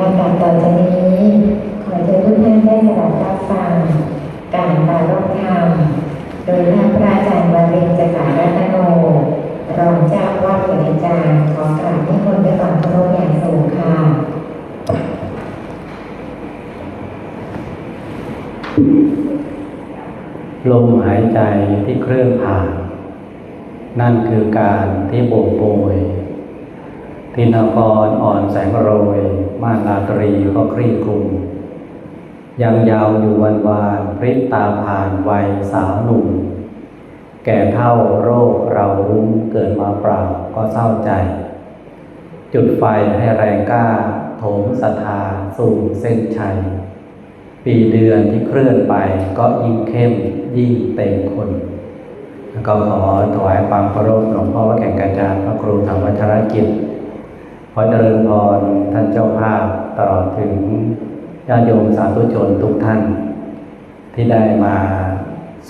ลำดับต่อจากนี้ขอเชิญทุกท่านได้สดับรับฟังการปรารภธรรมโดยท่านพระอาจารย์วารินจการัตโนรองเจ้าวาดวัดอาจารย์ขอกราบนิมนต์ด้วยความเคารพอย่างสูงค่ะลมหายใจที่เคลื่อนผ่าน นั่นคือการที่บกโบย ทินากรอ่อนแสงโรย ม่านราตรีก็คลี่คลุมยังยาวอยู่วันวานพริบตาผ่านวัยสาวหนุ่ม แก่เท่าโรคเรารุ้งเกิดมาเปล่าก็เศร้าใจ จุดไฟให้แรงกล้า โถมศรัทธาสู่เส้นชัย ปีเดือนที่เคลื่อนไปก็ยิ่งเข้มยิ่งเต็มคนแล้วก็ขอถวายความเคารพหลวงพ่อวัดแก่งกระจานพระครูธรรมวัชรกิจ อเจริญพรท่านเจ้าภาพตลอดถึงญาติโยมสาธุชนทุกท่าน ที่ได้มา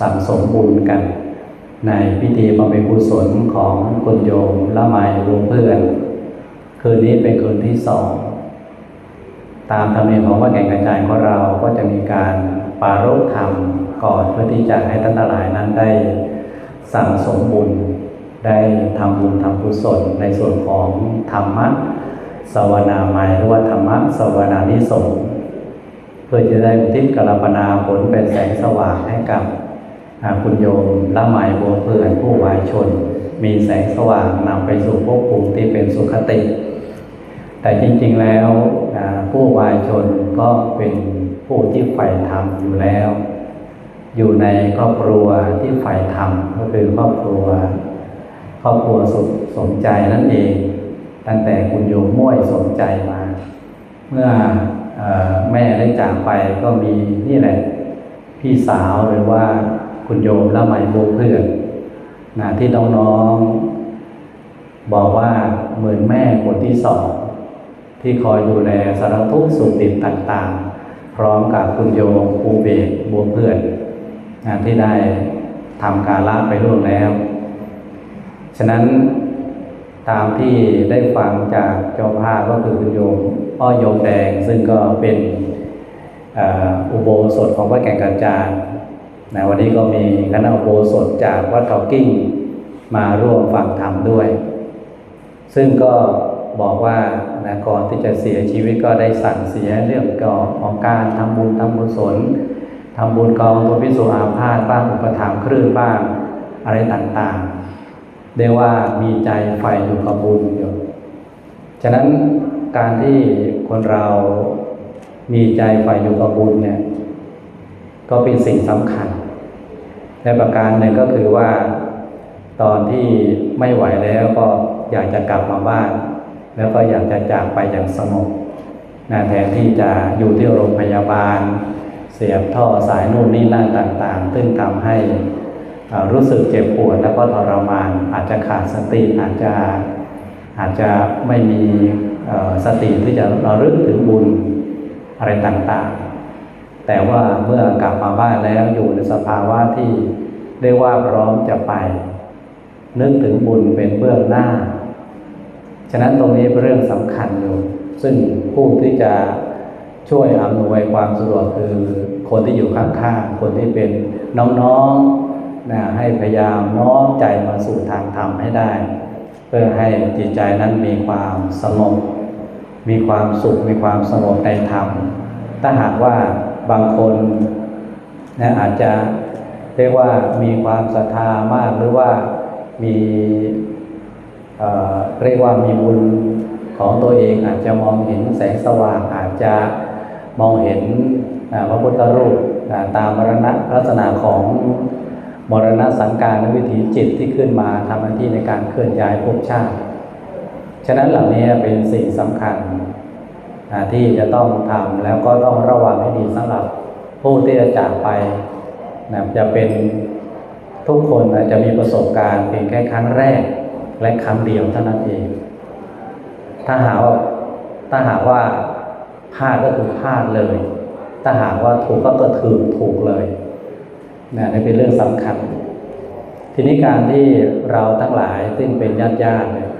สั่งสมบุญกัน ในพิธีบำเพ็ญกุศลของคุณโยมละไมรวมเพื่อน คืนนี้เป็นคืนที่สอง ตามธรรมเนียมของวัดแก่งกระจายของเราก็จะมีการปารภธรรมก่อนเพื่อที่จะให้ท่านทั้งหลายนั้นได้สั่งสมบุญได้ทำบุญทำกุศลในส่วนของธรรมะ สวนาไมยหรือว่าธรรมะสวนานิสงส์เพื่อจะได้อุทิศกรปนาผลเป็นแสงสว่างให้กับคุณโยมละไมบัวเพื่อนผู้วายชน มีแสงสว่างนำไปสู่ภพภูมิที่เป็นสุขติ แต่จริงๆแล้วผู้วายชนก็เป็นผู้ที่ใฝ่ธรรมอยู่แล้ว อยู่ในครอบครัวที่ใฝ่ธรรมก็คือครอบครัว ครอบครัวสุขสมใจนั่นเอง ตั้งแต่คุณโยมม่วยสมใจมา เมื่ออแม่ได้จากไปก็มีนี่แหละ พี่สาวหรือว่าคุณโยมละไมโบเพื่อนนะที่น้องๆบอกว่าเหมือนแม่คนที่สองที่คอยดูแลสารทุกสุขดิบต่างๆ พร้อมกับคุณโยมภูเบศบัวเพื่อนนะที่ได้ทำการละไปล่วงแล้ว ฉะนั้น ตามที่ได้ฟังจากเจ้าภาพก็คือคุณโยมพ่อโยมแดงซึ่งก็เป็นอ,อุโบสถของวัดแก่งกระจานนะวันนี้ก็มีคณะอุโบสถจากวัดเขากิ้งมาร่วมฟังธรรมด้วย ซึ่งก็บอกว่านะก่อนที่จะเสียชีวิตก็ได้สั่งเสียเรื่องของการทำบุญทำบุญสนทำบุญกองตัวพิสุอาพาธบ้างอุปถัมภ์คลื่นบ้างอะไรต่างๆ เรียกว่ามีใจใฝ่อยู่กับบุญอยู่ฉะนั้นการที่คนเรามีใจใฝ่อยู่กับบุญเนี่ย ก็เป็นสิ่งสำคัญและประการหนึ่งก็คือว่า ตอนที่ไม่ไหวแล้วก็อยากจะกลับมาบ้าน แล้วก็อยากจะจากไปอย่างสงบนะแทนที่จะอยู่ที่โรงพยาบาล เสียบท่อสายนู่นนี่นั่นต่าง ๆ ซึ่งทำให้ รู้สึกเจ็บปวดแล้วก็ทรมาน อาจจะขาดสติอาจจะอาจจะไม่มีสติที่จะระลึกถึงบุญอะไรต่างๆ แต่ว่าเมื่อกลับมาบ้านแล้วอยู่ในสภาวะที่เรียกว่าพร้อมจะไป นึกถึงบุญเป็นเบื้องหน้า ฉะนั้นตรงนี้เป็นเรื่องสำคัญอยู่ ซึ่งผู้ที่จะช่วยอำนวยความสะดวกคือคนที่อยู่ข้างๆ คนที่เป็นน้องๆ นะให้พยายามน้อมใจมาสู่ทางธรรมให้ได้ เพื่อให้จิตใจนั้นมีความสงบมีความสุขมีความสงบในธรรม ถ้าหากว่าบางคนนะอาจจะเรียกว่ามีความศรัทธามากหรือว่ามีเเรียกว่ามีบุญของตัวเองอาจจะมองเห็นแสงสว่างอาจจะมองเห็นพระพุทธรูปตามมรณะลักษณะของ มรณะสังการและวิถีจิตที่ขึ้นมาทำหน้าที่ในการเคลื่อนย้ายภพชาติ ฉะนั้นเหล่านี้เป็นสิ่งสำคัญที่จะต้องทำแล้วก็ต้องระวังให้ดีสำหรับผู้ที่จะจากไปนะจะเป็นทุกคนนะจะมีประสบการณ์เพียงแค่ครั้งแรกและครั้งเดียวเท่านั้นเอง ถ้าหากว่าถ้าหากว่าพลาดก็คือพลาดเลย ถ้าหากว่าถูกก็ก็ถือถูกเลย นะนี่เป็นเรื่องสำคัญ ทีนี้การที่เราทั้งหลายซึ่งเป็นญาติญาติเนี่ย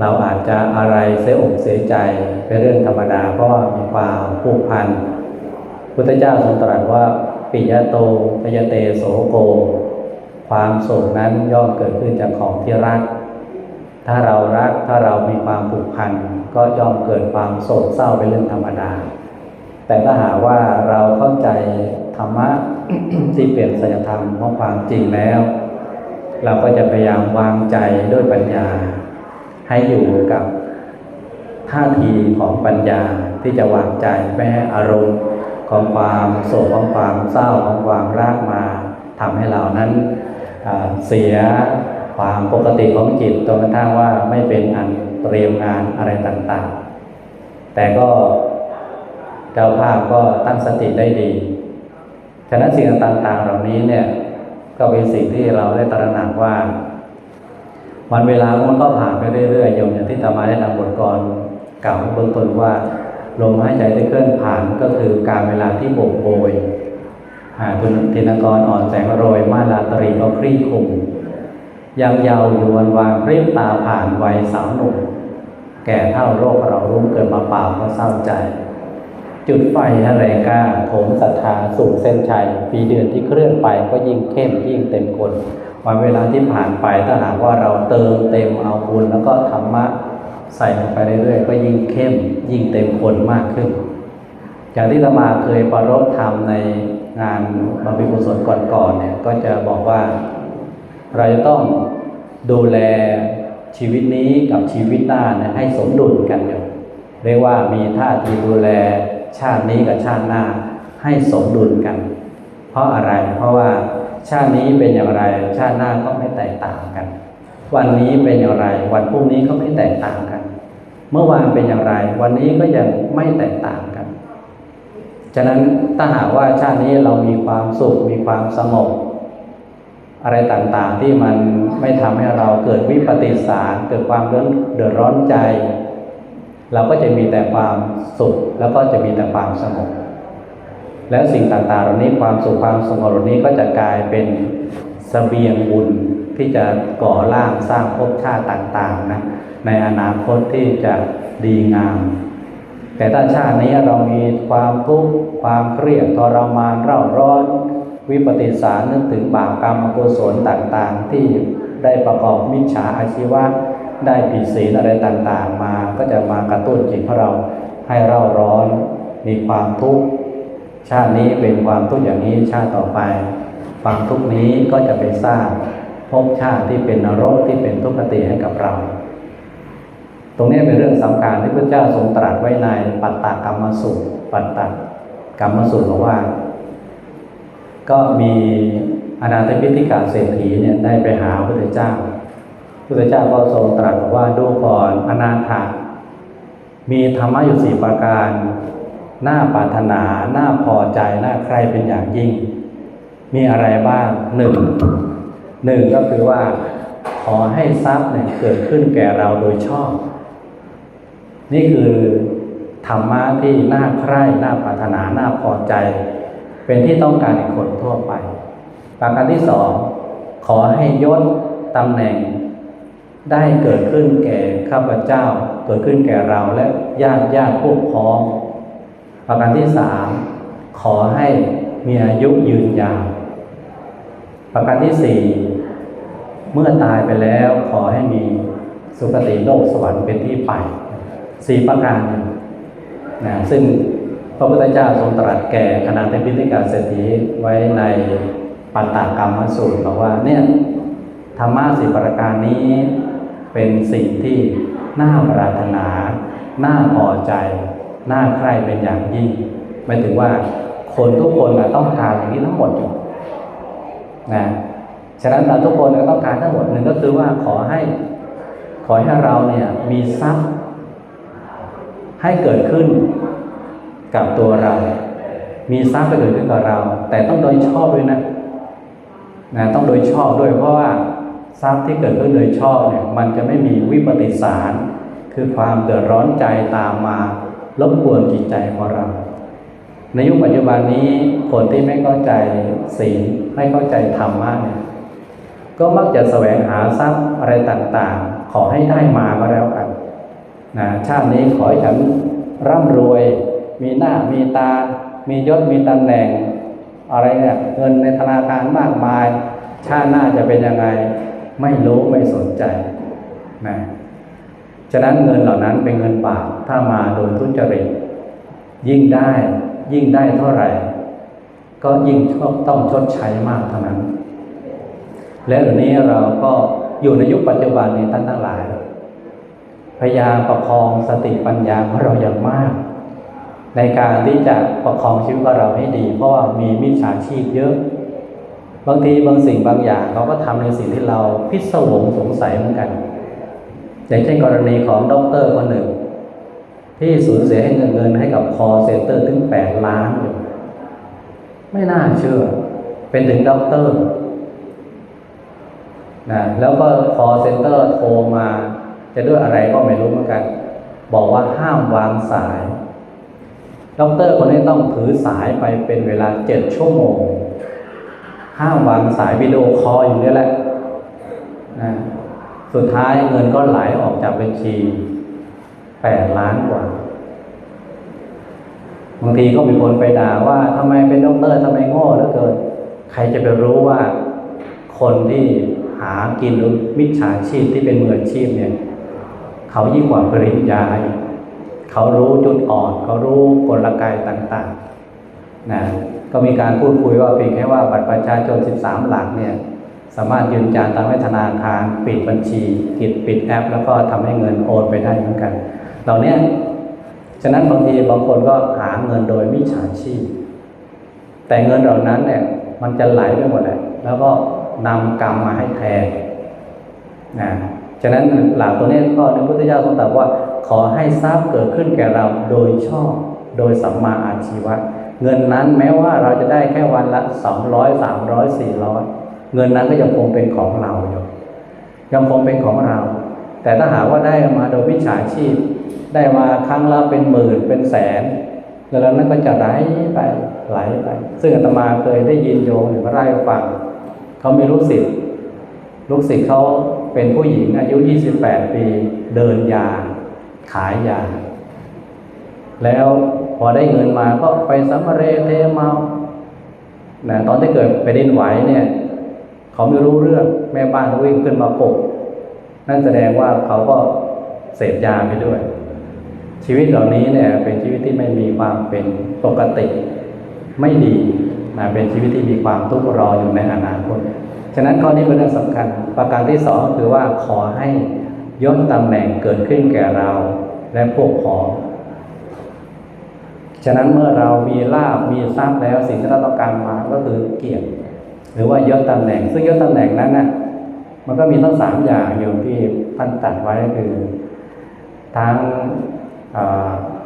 เราอาจจะอะไรเสียอกเสียใจเป็นเรื่องธรรมดา เพราะว่ามีความผูกพัน พุทธเจ้าทรงตรัสว่าปิยโตปยเตโสโก ความโศกนั้นย่อมเกิดขึ้นจากของที่รัก ถ้าเรารักถ้าเรามีความผูกพัน ก็ย่อมเกิดความโศกเศร้าเป็นเรื่องธรรมดา แต่ถ้าหากว่าเราเข้าใจธรรมะ ที่เป็นสัจธรรมของความจริงแล้ว เราก็จะพยายามวางใจด้วยปัญญา ให้อยู่กับท่าทีของปัญญาที่จะวางใจไม่ให้อารมณ์ของความโศกของความเศร้าของความรักมาทำให้เรานั้นเสียความปกติของจิตจนกระทั่งว่าไม่เป็นอันเตรียมงานอะไรต่างๆ แต่ก็เจ้าภาพก็ตั้งสติได้ดี ฉะนั้นสิ่งต่างๆเหล่านี้เนี่ย ก็เป็นสิ่งที่เราได้ตระหนักว่า วันเวลามันก็ผ่านไปเรื่อยๆยมอย่างที่ธรรมาได้นำบทกรกล่าวเบื้องต้นว่าลมหายใจที่เคลื่อนผ่านก็คือการเวลาที่โบกโบยอ่าคุณธินกรอ่อนแสงโรย มาลาตรีก็คลี่คุมยังเยาว์ยวนวานพริบตาผ่านวัยสาวหนุ่มแก่เท่าโรคเรารุ่มเกิดมาเปล่าก็เศร้าใจ จุดไฟทะเลกล้าโถมศรัทธาสู่เส้นชัย ปีเดือนที่เคลื่อนไปก็ยิ่งเข้มยิ่งเต็มคนวันเวลาที่ผ่านไปถ้าหากว่าเราเติมเต็มเอาบุญแล้วก็ธรรมะใส่ลงไปเรื่อยๆ ก็ยิ่งเข้มยิ่งเต็มคนมากขึ้น อย่างที่ธรรมาเคยประรบธรรมในงานบำเพ็ญกุศลก่อนๆเนี่ยก็จะบอกว่า เราจะต้องดูแลชีวิตนี้กับชีวิตหน้าเนี่ยให้สมดุลกันอยู่เรียกว่ามีท่าทีดูแล ชาตินี้กับชาติหน้าให้สมดุลกัน เพราะอะไร เพราะว่าชาตินี้เป็นอย่างไร ชาติหน้าก็ไม่แตกต่างกัน วันนี้เป็นอย่างไร วันพรุ่งนี้ก็ไม่แตกต่างกัน เมื่อวานเป็นอย่างไร วันนี้ก็ยังไม่แตกต่างกัน ฉะนั้นถ้าหากว่าชาตินี้เรามีความสุข มีความสงบอะไรต่างๆที่มันไม่ทำให้เราเกิดวิปฏิสารเกิดความเดือดร้อนใจ เราก็จะมีแต่ความสุขแล้วก็จะมีแต่ความสงบแล้วสิ่งต่างๆเหล่านี้ความสุขความสงบเหล่านี้ก็จะกลายเป็นเสบียงบุญที่จะก่อร่างสร้างภพชาติต่าง ๆ นะ ในอนาคตที่จะดีงาม แต่ถ้าชาตินี้เรามีความทุกข์ความเครียดทรมานเร่าร้อน วิปฏิสารนึกถึงบาปกรรมอกุศลต่างๆ ที่ได้ประกอบมิจฉาอาชีวะ ได้ผิดศีลอะไรต่างๆ มาก็จะมากระตุ้นจิตของเราให้เร่าร้อนมีความทุกข์ชาตินี้เป็นความทุกข์อย่างนี้ชาติต่อไป ความทุกข์นี้ก็จะไปสร้างภพชาติที่เป็นนรกที่เป็นทุกขติให้กับเรา ตรงนี้เป็นเรื่องสำคัญที่พระเจ้าทรงตรัสไว้ในปัตตกรรมสูตรปัตตกรรมสูตรบอกว่า ก็มีอนาถพิธิกาเศรษฐีเนี่ยได้ไปหาพระพุทธเจ้า พุทธเจ้าก็ทรงตรัสบอกว่าดูก่อนอนาถามีธรรมะอยู่สี่ประการน่าปรารถนาน่าพอใจน่าใครเป็นอย่างยิ่ง มีอะไรบ้างหนึ่งหนึ่งก็คือว่า ขอให้ทรัพย์เนี่ยเกิดขึ้นแก่เราโดยชอบ นี่คือธรรมะที่น่าใคร่น่าปรารถนาน่าพอใจ เป็นที่ต้องการของคนทั่วไป ประการที่สองขอให้ยศตำแหน่ง ได้เกิดขึ้นแก่ข้าพเจ้า เกิดขึ้นแก่เราและญาติญาติพวกพ้องประการที่สามขอให้มีอายุยืนยาวประการที่สี่เมื่อตายไปแล้วขอให้มีสุคติโลกสวรรค์เป็นที่ไปสี่ประการนะซึ่งพระพุทธเจ้าทรงตรัสแก่คณะเทพิธิกาเศรษฐีไว้ในปัตตากรรมสูตรบอกว่าเนี่ยธรรมะสี่ประการนี้ เป็นสิ่งที่น่าปรารถนา น่าพอใจ น่าใคร่เป็นอย่างยิ่งหมายถึงว่าคนทุกคนนะต้องการอย่างนี้ทั้งหมดนะฉะนั้นเราทุกคนเราต้องการทั้งหมดหนึ่งก็คือว่าขอให้ขอให้เราเนี่ยมีทรัพย์ให้เกิดขึ้นกับตัวเรา มีทรัพย์ไปเกิดขึ้นกับเรา แต่ต้องโดยชอบด้วยนะนะต้องโดยชอบด้วยเพราะว่า ทรัพย์ที่เกิดขึ้นโดยชอบเนี่ยมันจะไม่มีวิปฏิสาร คือความเดือดร้อนใจตามมารบกวนจิตใจของเรา ในยุคปัจจุบันนี้คนที่ไม่เข้าใจศีลไม่เข้าใจธรรมะเนี่ยก็มักจะแสวงหาทรัพย์อะไรต่างๆ ขอให้ได้มาก็แล้วกันนะชาตินี้ขอให้ฉันร่ำรวย มีหน้ามีตา มียศมีตำแหน่ง อะไรเนี่ยเงินในธนาคารมากมาย ชาติหน้าจะเป็นยังไง ไม่รู้ไม่สนใจนะฉะนั้นเงินเหล่านั้นเป็นเงินบาปถ้ามาโดยทุจริตยิ่งได้ยิ่งได้เท่าไหร่ ก็ยิ่งต้องชดใช้มากเท่านั้น และเดี๋ยวนี้เราก็อยู่ในยุคปัจจุบันนี้ท่านทั้งหลาย พยายามประคองสติปัญญาของเราอย่างมาก ในการที่จะประคองชีวิตของเราให้ดี เพราะว่ามีมิจฉาชีพเยอะ บางทีบางสิ่งบางอย่างเขาก็ทำในสิ่งที่เราพิศวงสงสัยเหมือนกันอย่างเช่นกรณีของด็อกเตอร์คนหนึ่ง ที่สูญเสียเงินเงินให้กับคอเซ็นเตอร์ถึงแปดล้านอยู่ไม่น่าเชื่อ เป็นถึงด็อกเตอร์นะแล้วก็คอเซ็นเตอร์โทรมา จะด้วยอะไรก็ไม่รู้เหมือนกัน บอกว่าห้ามวางสายด็อกเตอร์คนนี้ต้องถือสายไปเป็นเวลาเจ็ดชั่วโมง ห้ามวางสายวิดีโอคอลอยู่นี่แหละนะสุดท้ายเงินก็ไหลออกจากบัญชีแปดล้านกว่า บางทีก็มีคนไปด่าว่าทำไมเป็นด็อกเตอร์ทำไมโง่เหลือเกิน ใครจะไปรู้ว่าคนที่หากินหรือมิจฉาชีพที่เป็นมืออาชีพเนี่ย เขายิ่งกว่าปริญญาเขารู้จุดอ่อน เขารู้กลไกต่าง ๆ นะ ก็มีการพูดคุยว่าเพียงแค่ว่าบัตรประชาชน 13 หลักเนี่ยสามารถยืนยันทำให้ธนาคารปิดบัญชีกิดปิดแอป แล้วก็ทำให้เงินโอนไปได้เหมือนกันเหล่านี้ฉะนั้นบางทีบางคนก็หาเงินโดยมิจฉาชีพ แต่เงินเหล่านั้นเนี่ยมันจะไหลไปหมดเลยแล้วก็นำกรรมมาให้แทนนะฉะนั้นหลักตัวนี้ก็ในพุทธเจ้าทรงตรัสว่า ขอให้ทรัพย์เกิดขึ้นแก่เราโดยชอบโดยสัมมาอาชีวะ เงินนั้นแม้ว่าเราจะได้แค่วันละสองร้อยสามร้อยสี่ร้อยเงินนั้นก็ยังคงเป็นของเราอยู่ยังคงเป็นของเรา แต่ถ้าหากว่าได้มาโดยวิชาชีพ ได้มาครั้งละเป็นหมื่นเป็นแสนเงินนั้นก็จะไหลไปไหลไป ซึ่งอาตมาเคยได้ยินโยมหรือว่าได้ฟังเขามีลูกศิษย์ลูกศิษย์เขาเป็นผู้หญิงอายุ 28 ปี เดินยา ขายยา แล้ว พอได้เงินมาก็ไปสัมเรเทเมานะตอนที่เกิดไปดินไหวเนี่ย เขาไม่รู้เรื่องแม่บ้านวิ่งขึ้นมาปลุกนั่นแสดงว่าเขาก็เสพยาไปด้วย ชีวิตเหล่านี้เนี่ย เป็นชีวิตที่ไม่มีความเป็นปกติ ไม่ดีนะเป็นชีวิตที่มีความทุกข์รออยู่ในอนาคตฉะนั้นข้อนี้เป็นเรื่องสำคัญ ประการที่สองคือว่าขอให้ยศตำแหน่งเกิดขึ้นแก่เราและพวกพ้อง ฉะนั้นเมื่อเรามีลาบมีทรัพย์แล้วสิ่งที่เราต้องการมาก็คือเกียรติหรือว่ายศตำแหน่ง ซึ่งยศตำแหน่งนั้นน่ะมันก็มีทั้งสามอย่างอยู่ที่ท่านตัดไว้คือทั้ง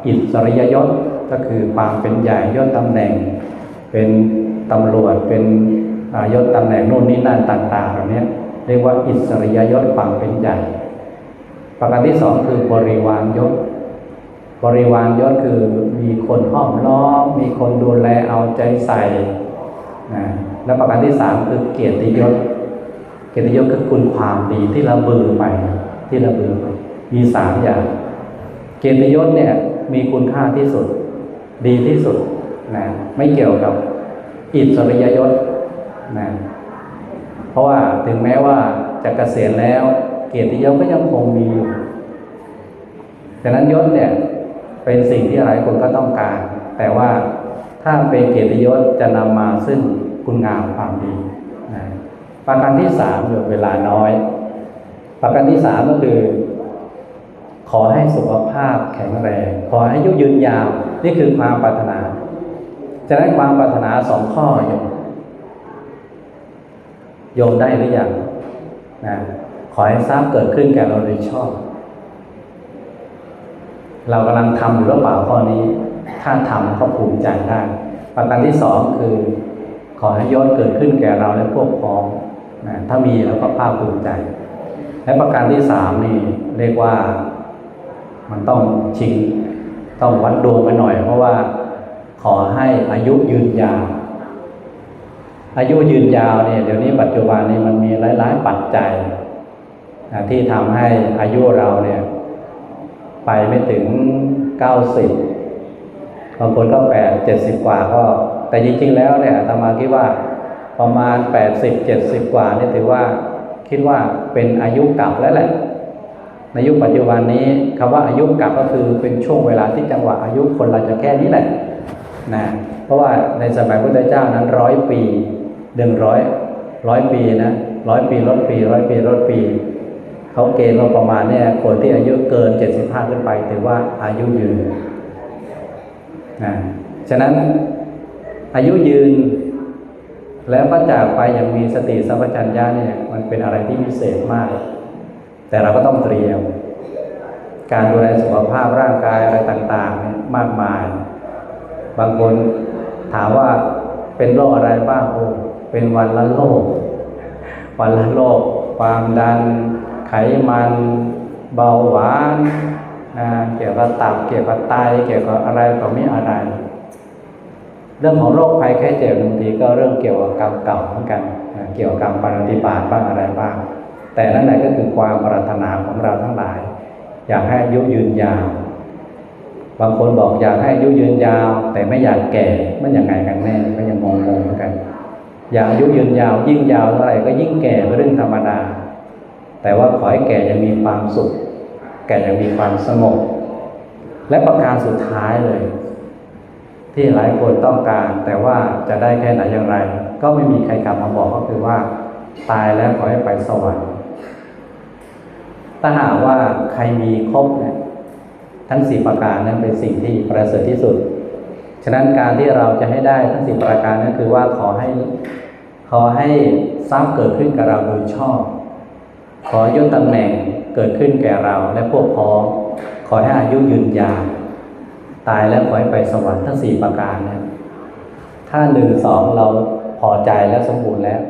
อิสริยยศก็คือความเป็นใหญ่ยศตำแหน่ง เป็นตำรวจเป็นยศตำแหน่งโน่นนี่นั่นต่างๆแบบนี้เรียกว่าอิสริยยศความเป็นใหญ่ ประการที่สองคือบริวารยศ บริวารยศคือมีคนห้อมล้อม มีคนดูแลเอาใจใส่นะและประการที่สามคือเกียรติยศ เกียรติยศคือคุณความดีที่เราบือไปที่เราบือไปมีสามอย่าง เกียรติยศเนี่ยมีคุณค่าที่สุด ดีที่สุดนะไม่เกี่ยวกับอิสริยยศนะเพราะว่าถึงแม้ว่าจะเกษียณแล้ว เกียรติยศก็ยังคงมีอยู่ดังนั้นยศเนี่ย เป็นสิ่งที่หลายคนก็ต้องการ แต่ว่าถ้าเป็นเกียรติยศจะนำมาซึ่งคุณงามความดีนะประการที่สามอยู่เวลาน้อย ประการที่สามก็คือ ขอให้สุขภาพแข็งแรง ขอให้ยุยืนยาว นี่คือความปรารถนา จะได้ความปรารถนาสองข้อโยมโยมได้หรือยังนะขอให้ทราบเกิดขึ้นแก่เราโดยชอบ เรากำลังทำอยู่หรือเปล่าข้อนี้ ถ้าทำก็ภูมิใจได้ ประการที่สองคือ ขอให้ยศเกิดขึ้นแก่เราและพวกพ้องนะถ้ามีเราก็ภาคภูมิใจ และประการที่สามนี่เรียกว่ามันต้องชิงต้องวัดดวงไปหน่อย เพราะว่าขอให้อายุยืนยาว อายุยืนยาวเนี่ยเดี๋ยวนี้ปัจจุบันนี้มันมีหลาย ๆ ปัจจัยที่ทำให้อายุเราเนี่ย ไปไม่ถึงเก้าสิบบางคนก็แปดเจ็ดสิบกว่าก็ แต่จริงๆแล้วเนี่ยอาตมาคิดว่าประมาณแปดสิบเจ็ดสิบกว่านี่ถือว่าคิดว่าเป็นอายุเกลับแล้วแหละ ในยุคปัจจุบันนี้คำว่าอายุกลับก็คือเป็นช่วงเวลาที่จังหวะอายุคนเราจะแค่นี้แหละนะเพราะว่าในสมัยพระพุทธเจ้านั้นร้อยปีหนึ่งร้อยร้อยปีนะร้อยปีลดปีร้อยปีลดปี เขาเกณฑ์มาประมาณเนี่ยคนที่อายุเกินเจ็ดสิบห้าขึ้นไปถือว่าอายุยืนนะฉะนั้นอายุยืน แล้วก็จากไปอย่างมีสติสัมปชัญญะเนี่ยมันเป็นอะไรที่พิเศษมาก แต่เราก็ต้องเตรียม การดูแลสุขภาพร่างกายอะไรต่างๆ มากมาย บางคนถามว่าเป็นโรคอะไรบ้างโอ้เป็นวันละโรควันละโรคความดัน ไขมันเบาหวานนะเกี่ยวกับตับเกี่ยวกับไตเกี่ยวกับอะไรต่อมีอะไร เรื่องของโรคภัยแค่เจ็บบางทีก็เรื่องเกี่ยวกับกรรมเก่าเหมือนกันนะเกี่ยวกับกรรมปฏิบัติบ้างอะไรบ้าง แต่นั่นแหละก็คือความปรารถนาของเราทั้งหลาย อยากให้อายุยืนยาว บางคนบอกอยากให้อายุยืนยาว แต่ไม่อยากแก่มันยังไงกันแน่ก็ยังงงๆเหมือนกัน อยากอายุยืนยาวยิ่งยาวเท่าไหร่ก็ยิ่งแก่เป็นเรื่องธรรมดา แต่ว่าขอให้แก่ยังมีความสุข แก่ยังมีความสงบ และประการสุดท้ายเลย ที่หลายคนต้องการ แต่ว่าจะได้แค่ไหนอย่างไร ก็ไม่มีใครกลับมาบอกก็คือว่า ตายแล้วขอให้ไปสวรรค์ถ้าหากว่าใครมีครบเนี่ยทั้งสี่ประการนั้นเป็นสิ่งที่ประเสริฐที่สุด ฉะนั้นการที่เราจะให้ได้ทั้งสี่ประการนั้นคือว่าขอให้ขอให้ทรัพย์เกิดขึ้นกับเราโดยชอบ ขอให้ยศตำแหน่งเกิดขึ้นแก่เราและพวกพ้อง ขอให้อายุยืนยาวตายแล้วขอให้ไปสวรรค์ทั้งสี่ประการนะถ้าหนึ่งสองเราพอใจและสมบูรณ์แล้ว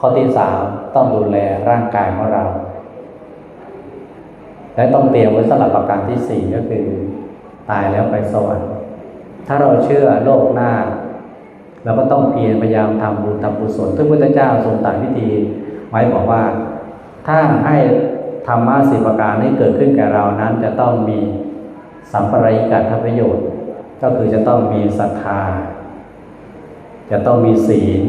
ข้อที่สามต้องดูแลร่างกายของเรา และต้องเตรียมไว้สำหรับประการที่สี่ก็คือ ตายแล้วไปสวรรค์ถ้าเราเชื่อโลกหน้าเราก็ต้องเพียรพยายามทำบุญทำกุศลซึ่งพระเจ้าทรงตรัสวิธีไว้บอกว่า ถ้าให้ธรรมะสิบประการนี้เกิดขึ้นแก่เรานั้นจะต้องมีสัมปริกัตประโยชน์ ก็คือจะต้องมีศรัทธา จะต้องมีศีล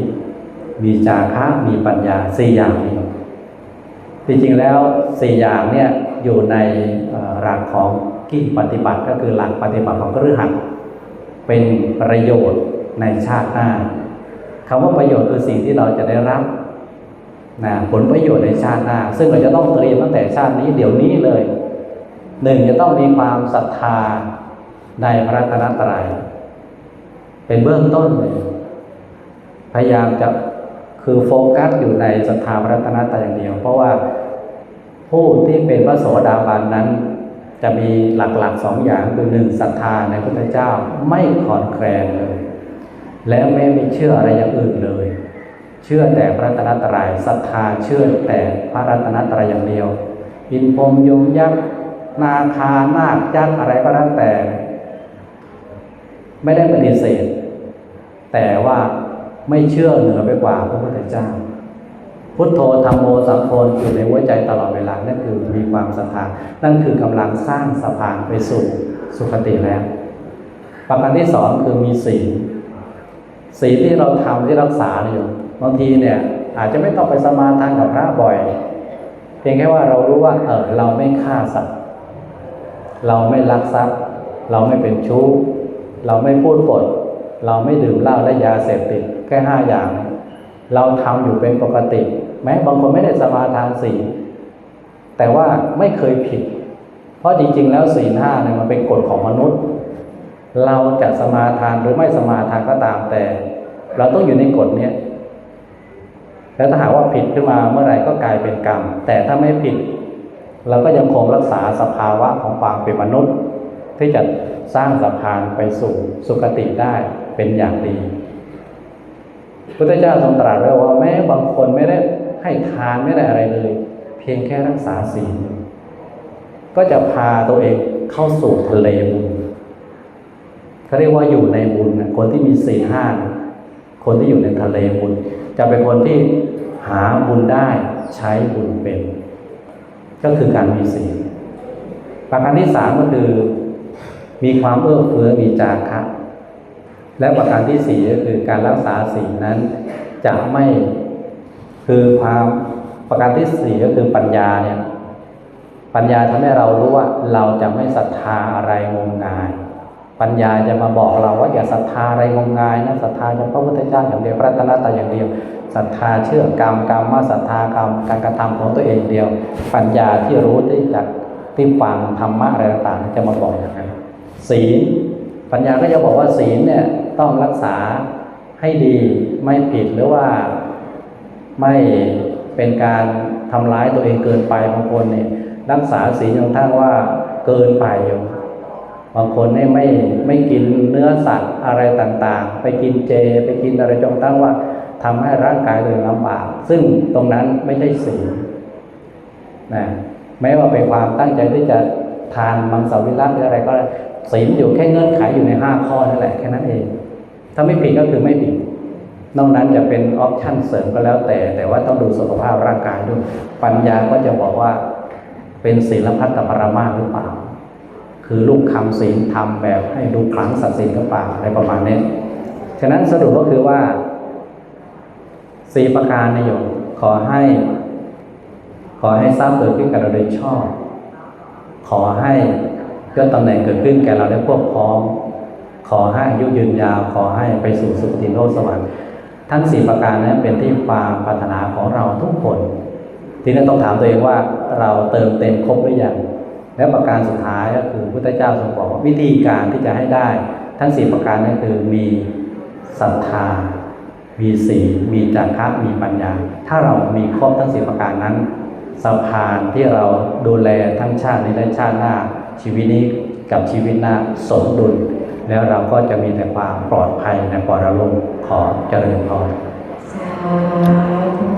มีจาคะมีปัญญาสี่อย่างนี้จริงๆแล้วสี่อย่างเนี่ยอยู่ในหลักของกิจปฏิบัติก็คือหลักปฏิบัติของกฤหัสเป็นประโยชน์ในชาติหน้าคำว่าประโยชน์คือสิ่งที่เราจะได้รับ นะผลประโยชน์ในชาติหน้า ซึ่งเราจะต้องเตรียมตั้งแต่ชาตินี้เดี๋ยวนี้เลยหนึ่งจะต้องมีความศรัทธาในพระรัตนตรัยเป็นเบื้องต้นเลยพยายามจะคือโฟกัสอยู่ในศรัทธาพระรัตนตรัยอย่างเดียว เพราะว่าผู้ที่เป็นพระโสดาบันนั้น จะมีหลักๆสองอย่างคือหนึ่งศรัทธาในพระพุทธเจ้าไม่ขอนแคลนเลย และไม่ม่เชื่ออะไรอย่างอื่นเลย เชื่อแต่พระรัตนตรัยศรัทธาเชื่อแต่พระรัตนตรัยอย่างเดียวอินพรมยมยักษ์นาคานาคยักษ์อะไรก็แล้วแต่ ไม่ได้ปฏิเสธ แต่ว่าไม่เชื่อเหนือไปกว่าพระพุทธเจ้า พุทโธธรรมโมสังโฆอยู่ในหัวใจตลอดเวลานั่นคือมีความศรัทธานั่นคือกำลังสร้างสะพานไปสู่สุคติแล้ว ประการที่สองคือมีศีลศีลที่เราทำที่รักษาอยู่ บางทีเนี่ยอาจจะไม่ต้องไปสมาทานกับพระบ่อย เพียงแค่ว่าเรารู้ว่าเออเราไม่ฆ่าสัตว์ เราไม่ลักทรัพย์ เราไม่เป็นชู้ เราไม่พูดปด เราไม่ดื่มเหล้าและยาเสพติดแค่ห้าอย่าง เราทำอยู่เป็นปกติ แม้บางคนไม่ได้สมาทานศีลแต่ว่าไม่เคยผิด เพราะจริง ๆ แล้วศีลห้าเนี่ยมันเป็นกฎของมนุษย์ เราจะสมาทานหรือไม่สมาทานก็ตามแต่ เราต้องอยู่ในกฎเนี้ย แล้วถ้าหากว่าผิดขึ้นมาเมื่อไหร่ก็กลายเป็นกรรม แต่ถ้าไม่ผิด เราก็ยังคงรักษาสภาวะของความเป็นมนุษย์ ที่จะสร้างสะพานไปสู่สุคติได้เป็นอย่างดีพุทธเจ้าทรงตรัสไว้ว่าแม้บางคนไม่ได้ให้ทานไม่ได้อะไรเลย เพียงแค่รักษาศีลก็จะพาตัวเองเข้าสู่ทะเลบุญเขาเรียกว่าอยู่ในบุญคนที่มีศีลห้าคนที่อยู่ในทะเลบุญ จะเป็นคนที่หาบุญได้ใช้บุญเป็น ก็คือการมีศีลปประการที่สามก็คือ มีความเอื้อเฟื้อมีจาคะและประการที่สี่ก็คือการรักษาศีลนั้นจะไม่คือความประการที่สี่ก็คือปัญญาเนี่ยปัญญาทำให้เรารู้ว่าเราจะไม่ศรัทธาอะไรงมงาย ปัญญาจะมาบอกเราว่าอย่าศรัทธาอะไรงมงายนะศรัทธาเฉพาะพระพุทธเจ้าอย่างเดียวพระรัตนตรัยอย่างเดียวศรัทธาเชื่อกรรมกรรมมาศรัทธากรรมการกระทำของตัวเองเดียว ปัญญาที่รู้ที่จากที่ฟังธรรมะอะไรต่างๆจะมาบอกอย่างนั้นศีลปัญญาก็จะบอกว่าศีลเนี่ยต้องรักษาให้ดีไม่ผิดหรือว่าไม่เป็นการทำร้ายตัวเองเกินไปบางคนเนี่ยรักษาศีลจนกระทั่งว่าเกินไปอยู่ บางคนเนี่ยไม่ไม่กินเนื้อสัตว์อะไรต่างๆ ไปกินเจ ไปกินอะไรจนกระทั่งว่าทำให้ร่างกายตัวเองลำบาก ซึ่งตรงนั้นไม่ใช่ศีลนะแม้ว่าเป็นความตั้งใจที่จะทานมังสวิรัตหรืออะไรก็ได้ศีลอยู่แค่เงื่อนไขอยู่ในห้าข้อนั่นแหละแค่นั้นเอง ถ้าไม่ผิดก็คือไม่ผิดนอกนั้นจะเป็นออปชั่นเสริมก็แล้วแต่ แต่ว่าต้องดูสุขภาพร่างกายด้วย ปัญญาก็จะบอกว่าเป็นศีลพัฒปรมาหรือเปล่า คือลูกคำศีลทำแบบให้ดูขลังศักดิ์สิทธิ์หรือเปล่าอะไรประมาณนี้ฉะนั้นสรุปก็คือว่าสี่ประการนโยมขอให้ ขอให้ทราบเกิดขึ้นกับเราโดยชอบ ขอให้ยศตำแหน่งเกิดขึ้นแก่เราได้พวกพร้อมขอให้อายุยืนยาว ขอให้ไปสู่สุคติโลกสวรรค์ทั้งสี่ประการนั้นเป็นที่ความปรารถนาของเราทุกคน ทีนี้ต้องถามตัวเองว่าเราเติมเต็มครบหรือยัง และประการสุดท้ายก็คือพุทธเจ้าทรงบอกว่าวิธีการที่จะให้ได้ ทั้งสี่ประการนั่นคือมีศรัทธา มีศีลมีจาระมีปัญญา ถ้าเรามีครบทั้งสี่ประการนั้นสะพานที่เราดูแลทั้งชาตินี้และชาติหน้า ชีวิตนี้กับชีวิตหน้าสมดุล แล้วเราก็จะมีแต่ความปลอดภัยในปรโลกขอเจริญพรสาธุ